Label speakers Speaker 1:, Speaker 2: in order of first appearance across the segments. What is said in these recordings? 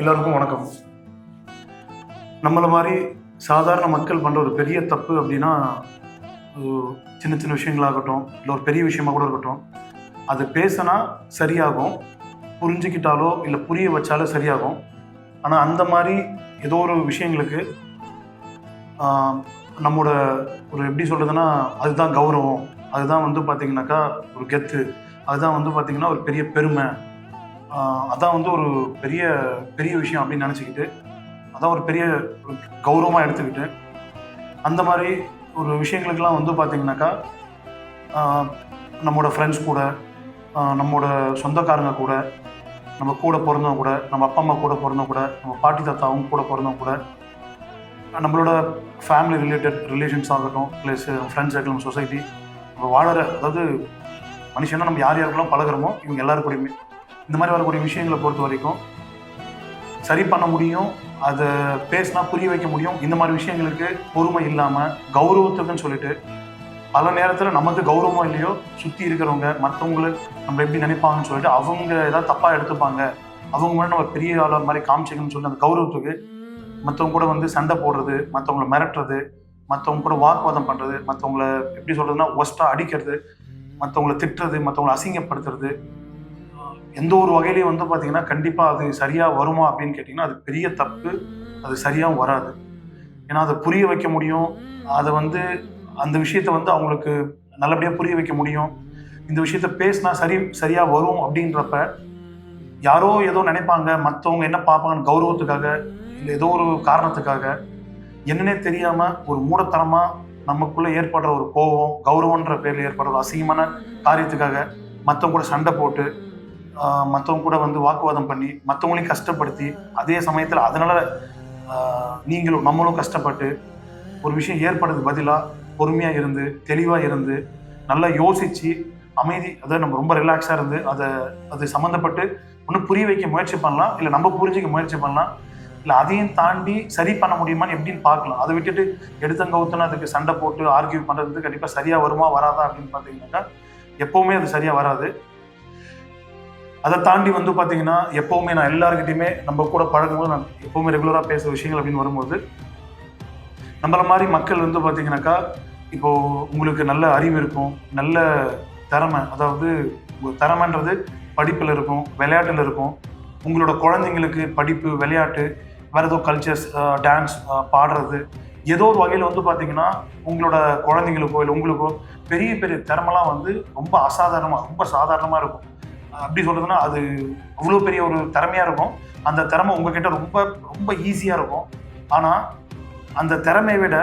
Speaker 1: எல்லாருக்கும் வணக்கம். நம்மளை மாதிரி சாதாரண மக்கள் பண்ணுற ஒரு பெரிய தப்பு அப்படின்னா சின்ன சின்ன விஷயங்களாகட்டும் இல்லை ஒரு பெரிய விஷயமா கூட இருக்கட்டும் அது பேசினா சரியாகும் புரிஞ்சுக்கிட்டாலோ இல்லை புரிய வச்சாலோ சரியாகும். ஆனால் அந்த மாதிரி ஏதோ ஒரு விஷயங்களுக்கு நம்மளோட ஒரு எப்படி சொல்கிறதுன்னா அதுதான் கௌரவம். அதுதான் வந்து பார்த்திங்கனாக்கா ஒரு கெத்து. அதுதான் வந்து பார்த்திங்கன்னா ஒரு பெரிய பெருமை. அதான் வந்து ஒரு பெரிய பெரிய விஷயம் அப்படின்னு நினச்சிக்கிட்டு அதான் ஒரு பெரிய கௌரவமாக எடுத்துக்கிட்டு அந்த மாதிரி ஒரு விஷயங்களுக்கெல்லாம் வந்து பார்த்திங்கனாக்கா நம்மளோட ஃப்ரெண்ட்ஸ் கூட நம்மளோட சொந்தக்காரங்க கூட நம்ம கூட பிறந்தவங்க கூட நம்ம அப்பா அம்மா கூட பிறந்தவங்க கூட நம்ம பாட்டி தாத்தா அவங்க கூட பிறந்தவங்க கூட நம்மளோட ஃபேமிலி ரிலேட்டட் ரிலேஷன்ஸ் ஆகட்டும் ப்ளஸ் ஃப்ரெண்ட்ஸ் ஆகட்டும் சொசைட்டி நம்ம வாழற அதாவது மனுஷனா நம்ம யார் யாருக்கெல்லாம் பழகுறோமோ இவங்க எல்லாரும் கூடயுமே. இந்த மாதிரி வரக்கூடிய விஷயங்களை பொறுத்த வரைக்கும் சரி பண்ண முடியும் அதை பேசினா புரிய வைக்க முடியும். இந்த மாதிரி விஷயங்களுக்கு பொறுமை இல்லாமல் கௌரவத்துக்குன்னு சொல்லிட்டு பல நேரத்தில் நமக்கு கௌரவம் இல்லையோ சுற்றி இருக்கிறவங்க மற்றவங்களை நம்ம எப்படி நினைப்பாங்கன்னு சொல்லிட்டு அவங்க ஏதாவது தப்பாக எடுத்துப்பாங்க. அவங்க முன்னாடி நம்ம பெரிய ஆளாக மாதிரி காமிச்சிக்கணும்னு சொல்லி அந்த கௌரவத்துக்கு மற்றவங்க கூட வந்து சண்டை போடுறது மற்றவங்கள மிரட்டுறது மற்றவங்க கூட வாக்குவாதம் பண்ணுறது மற்றவங்கள எப்படி சொல்கிறதுனா ஒஸ்ட்டாக அடிக்கிறது மற்றவங்கள திட்டுறது மற்றவங்கள அசிங்கப்படுத்துறது எந்த ஒரு வகையிலையும் வந்து பார்த்தீங்கன்னா கண்டிப்பாக அது சரியாக வருமா அப்படின்னு கேட்டிங்கன்னா அது பெரிய தப்பு. அது சரியாகவும் வராது. ஏன்னா அதை புரிய வைக்க முடியும். அதை வந்து அந்த விஷயத்தை வந்து அவங்களுக்கு நல்லபடியாக புரிய வைக்க முடியும். இந்த விஷயத்த பேசினா சரி சரியாக வரும் அப்படின்றப்ப யாரோ ஏதோ நினைப்பாங்க. மற்றவங்க என்ன பார்ப்பாங்கன்னு கௌரவத்துக்காக இல்லை ஏதோ ஒரு காரணத்துக்காக என்னன்னே தெரியாமல் ஒரு மூடத்தனமாக நமக்குள்ளே ஏற்படுற ஒரு கோபம் கௌரவன்ற பேரில் ஏற்படுற ஒரு அசிங்கமான காரியத்துக்காக மற்றவங்க கூட சண்டை போட்டு மற்றவங்க கூட வந்து வாக்குவாதம் பண்ணி மற்றவங்களையும் கஷ்டப்படுத்தி அதே சமயத்தில் அதனால் நீங்களும் நம்மளும் கஷ்டப்பட்டு ஒரு விஷயம் ஏற்படுறது பதிலாக பொறுமையாக இருந்து தெளிவாக இருந்து நல்லா யோசித்து அமைதி அதை நம்ம ரொம்ப ரிலாக்ஸாக இருந்து அதை அது சம்மந்தப்பட்டு ஒன்று புரிய வைக்க முயற்சி பண்ணலாம் இல்லை நம்ம புரிஞ்சிக்க முயற்சி பண்ணலாம் இல்லை அதையும் தாண்டி சரி பண்ண முடியுமான்னு எப்படின்னு பார்க்கலாம். அதை விட்டுட்டு ஊற்றுனா அதுக்கு சண்டை போட்டு ஆர்கியூ பண்ணுறது கண்டிப்பாக சரியாக வருமா வராதா அப்படின்னு பார்த்தீங்கன்னாக்கா எப்போவுமே அது சரியாக வராது. அதை தாண்டி வந்து பார்த்தீங்கன்னா எப்போவுமே நான் எல்லாருக்கிட்டையுமே நம்ம கூட பழகும்போது நான் எப்போவுமே ரெகுலராக பேசுகிற விஷயங்கள் அப்படின்னு வரும்போது நம்மள மாதிரி மக்கள் வந்து பார்த்தீங்கன்னாக்கா இப்போது உங்களுக்கு நல்ல அறிவு இருக்கும் நல்ல திறமை அதாவது திறமைன்றது படிப்பில் இருக்கும் விளையாட்டில் இருக்கும். உங்களோட குழந்தைங்களுக்கு படிப்பு விளையாட்டு வேறு ஏதோ கல்ச்சர்ஸ் டான்ஸ் பாடுறது ஏதோ ஒரு வகையில் வந்து பார்த்தீங்கன்னா உங்களோட குழந்தைங்களுக்கோ இல்லை உங்களுக்கோ பெரிய பெரிய திறமெல்லாம் வந்து ரொம்ப அசாதாரணமாக ரொம்ப சாதாரணமாக இருக்கும். அப்படி சொல்றதுன்னா அது அவ்வளோ பெரிய ஒரு திறமையாக இருக்கும். அந்த திறமை உங்ககிட்ட ரொம்ப ரொம்ப ஈஸியாக இருக்கும். ஆனால் அந்த திறமையை விட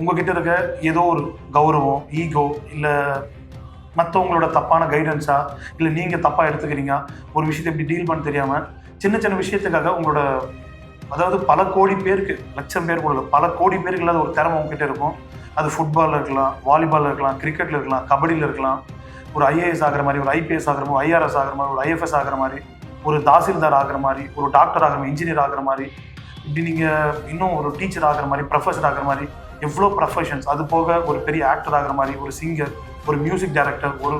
Speaker 1: உங்ககிட்ட இருக்க ஏதோ ஒரு கௌரவம் ஈகோ இல்லை மற்றவங்களோட தப்பான கைடன்ஸா இல்லை நீங்கள் தப்பாக எடுத்துக்கிறீங்க ஒரு விஷயத்தை எப்படி டீல் பண்ண தெரியாமல் சின்ன சின்ன விஷயத்துக்காக உங்களோட அதாவது பல கோடி பேருக்கு லட்சம் பேர் கூட பல கோடி பேருக்கு இல்லாத ஒரு திறமை உங்ககிட்ட இருக்கும். அது ஃபுட்பாலில் இருக்கலாம் வாலிபாலில் இருக்கலாம் கிரிக்கெட்டில் இருக்கலாம் கபடியில் இருக்கலாம். ஒரு ஐஏஎஸ் ஆகிற மாதிரி ஒரு ஐபிஎஸ் ஆகிற மாதிரி ஐஆர்எஸ் ஆகிற மாதிரி ஒரு ஐஎஃப்எஸ் ஆகிற மாதிரி ஒரு தாசில்தார் ஆகிற மாதிரி ஒரு டாக்டர் ஆகிற மாதிரி இன்ஜினியர் ஆகிற மாதிரி இப்படி நீங்கள் இன்னும் ஒரு டீச்சர் ஆகிற மாதிரி ப்ரொஃபஸர் ஆகிற மாதிரி எவ்வளோ ப்ரொஃபஷன்ஸ் அது போக ஒரு பெரிய ஆக்டர் ஆகிற மாதிரி ஒரு சிங்கர் ஒரு மியூசிக் டைரக்டர் ஒரு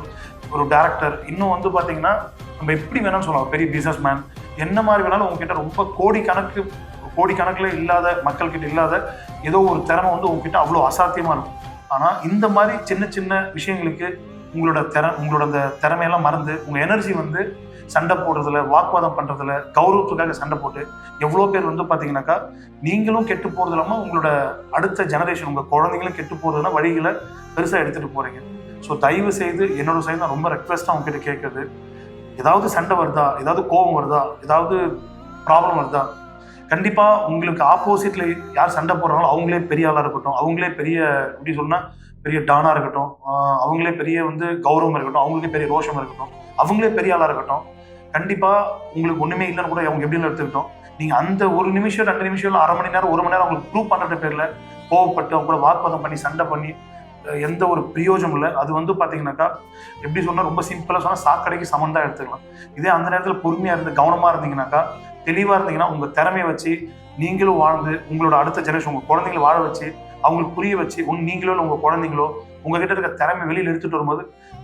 Speaker 1: ஒரு டேரக்டர் இன்னும் வந்து பார்த்தீங்கன்னா நம்ம எப்படி வேணாலும் சொல்லலாம் பெரிய பிஸ்னஸ் மேன் என்ன மாதிரி வேணாலும் உங்ககிட்ட ரொம்ப கோடிக்கணக்கு கோடிக்கணக்கில் இல்லாத மக்கள்கிட்ட இல்லாத ஏதோ ஒரு திறமை வந்து உங்ககிட்ட அவ்வளோ அசாத்தியமாக இருக்கும் ஆனால் இந்த மாதிரி சின்ன சின்ன விஷயங்களுக்கு உங்களோட திற உங்களோட அந்த திறமையெல்லாம் மறந்து உங்கள் எனர்ஜி வந்து சண்டை போடுறதுல வாக்குவாதம் பண்ணுறதுல கௌரவத்துக்காக சண்டை போட்டு எவ்வளோ பேர் வந்து பார்த்தீங்கன்னாக்கா நீங்களும் கெட்டு போகிறது இல்லாமல் உங்களோட அடுத்த ஜெனரேஷன் உங்கள் குழந்தைங்களும் கெட்டு போகிறதுனா வழிகளை பெருசாக எடுத்துகிட்டு போகிறீங்க ஸோ தயவு செய்து என்னோட சைடு நான் ரொம்ப ரெக்வெஸ்ட்டாக உங்ககிட்ட கேட்குறது. ஏதாவது சண்டை வருதா? ஏதாவது கோபம் வருதா? ஏதாவது ப்ராப்ளம் வருதா? கண்டிப்பாக உங்களுக்கு ஆப்போசிட்டில் யார் சண்டை போடுறாங்களோ அவங்களே பெரிய ஆளாக இருக்கட்டும். அவங்களே பெரிய எப்படி சொன்னால் பெரிய டானாக இருக்கட்டும் அவங்களே பெரிய வந்து கௌரவம் இருக்கட்டும் அவங்களே பெரிய ரோஷம் இருக்கட்டும் அவங்களே பெரிய ஆளாக இருக்கட்டும் கண்டிப்பாக உங்களுக்கு ஒன்றுமே இல்லைன்னு கூட அவங்க எப்படின்னு எடுத்துக்கிட்டோம். நீங்கள் அந்த ஒரு நிமிஷம் ரெண்டு நிமிஷம் இல்லை அரை மணி நேரம் ஒரு மணி நேரம் அவங்களுக்கு ப்ரூவ் பண்ணுற பேரில் கோவப்பட்டு அவங்க கூட வாக்குவாதம் பண்ணி சண்டை பண்ணி எந்த ஒரு பிரயோஜனம் இல்லை. அது வந்து பார்த்தீங்கன்னாக்கா எப்படி சொன்னால் ரொம்ப சிம்பிளாக சொன்னால் சாக்கடைக்கு சமம் தான் எடுத்துக்கலாம். இதே அந்த நேரத்தில் பொறுமையாக இருந்து கவனமாக இருந்தீங்கன்னாக்கா தெளிவாக இருந்தீங்கன்னா உங்கள் திறமையை வச்சு நீங்களும் வாழ்ந்து உங்களோட அடுத்த ஜெனரேஷன் உங்கள் குழந்தைங்களை வாழ வச்சு அவங்களுக்கு புரிய வச்சு உன் நீங்களோ இல்லை உங்கள் குழந்தைங்களோ உங்ககிட்ட இருக்க திறமை வெளியில் எடுத்துட்டு வரும்போது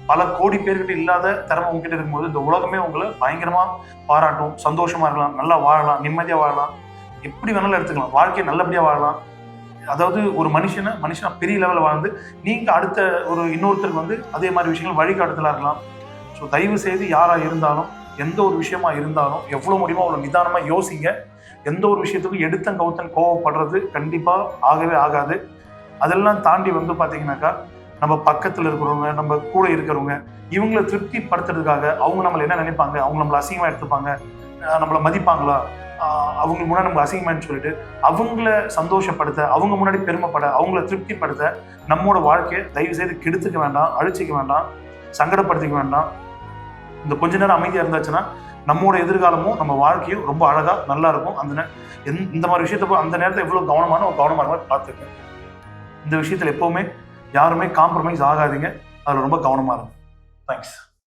Speaker 1: பல கோடி பேர்கிட்ட இல்லாத திறமை உங்ககிட்ட இருக்கும்போது இந்த உலகமே உங்களை பயங்கரமா பாராட்டும் சந்தோஷமா இருக்கலாம் நல்லா வாழலாம் நிம்மதியா வாழலாம். எப்படி வேணாலும் எடுத்துக்கலாம். வாழ்க்கையை நல்லபடியா வாழலாம். அதாவது ஒரு மனுஷனை மனுஷனா பெரிய லெவலில் வாழ்ந்து நீங்க அடுத்த ஒரு இன்னொருத்தருக்கு வந்து அதே மாதிரி விஷயங்கள் வழிகாட்டுதலா இருக்கலாம். ஸோ தயவு செய்து யாரா இருந்தாலும் எந்த ஒரு விஷயமா இருந்தாலும் எவ்வளோ முடியுமோ அவ்வளோ நிதானமாக யோசிங்க. எந்த ஒரு விஷயத்துக்கும் எடுத்தன் கவுத்தன் கோவப்படுறது கண்டிப்பாக ஆகவே ஆகாது. அதெல்லாம் தாண்டி வந்து பார்த்தீங்கன்னாக்கா நம்ம பக்கத்தில் இருக்கிறவங்க நம்ம கூட இருக்கிறவங்க இவங்களை திருப்திப்படுத்துறதுக்காக அவங்க நம்மளை என்ன நினைப்பாங்க? அவங்க நம்மளை அசிங்கமாக எடுத்துப்பாங்க? நம்மளை மதிப்பாங்களா? அவங்க முன்னாடி நம்ம அசிங்கமானு சொல்லிட்டு அவங்கள சந்தோஷப்படுத்த அவங்க முன்னாடி பெருமைப்பட அவங்கள திருப்திப்படுத்த நம்மளோட வாழ்க்கையை தயவு செய்து கெடுத்துக்க வேண்டாம் அழிச்சிக்க வேண்டாம் சங்கடப்படுத்திக்க வேண்டாம். இந்த கொஞ்ச நேரம் அமைதியாக இருந்தாச்சுன்னா நம்மளோட எதிர்காலமும் நம்ம வாழ்க்கையும் ரொம்ப அழகா நல்லா இருக்கும். அந்த நே- இந்த மாதிரி விஷயத்த அந்த நேரத்தில் எவ்வளோ கவனமான ஒரு கவனமாக மாதிரி பார்த்துருக்கேன் இந்த விஷயத்தில் எப்போவுமே யாருமே காம்ப்ரமைஸ் ஆகாதீங்க. அதில் ரொம்ப கவனமாக இருக்கும் தேங்க்ஸ்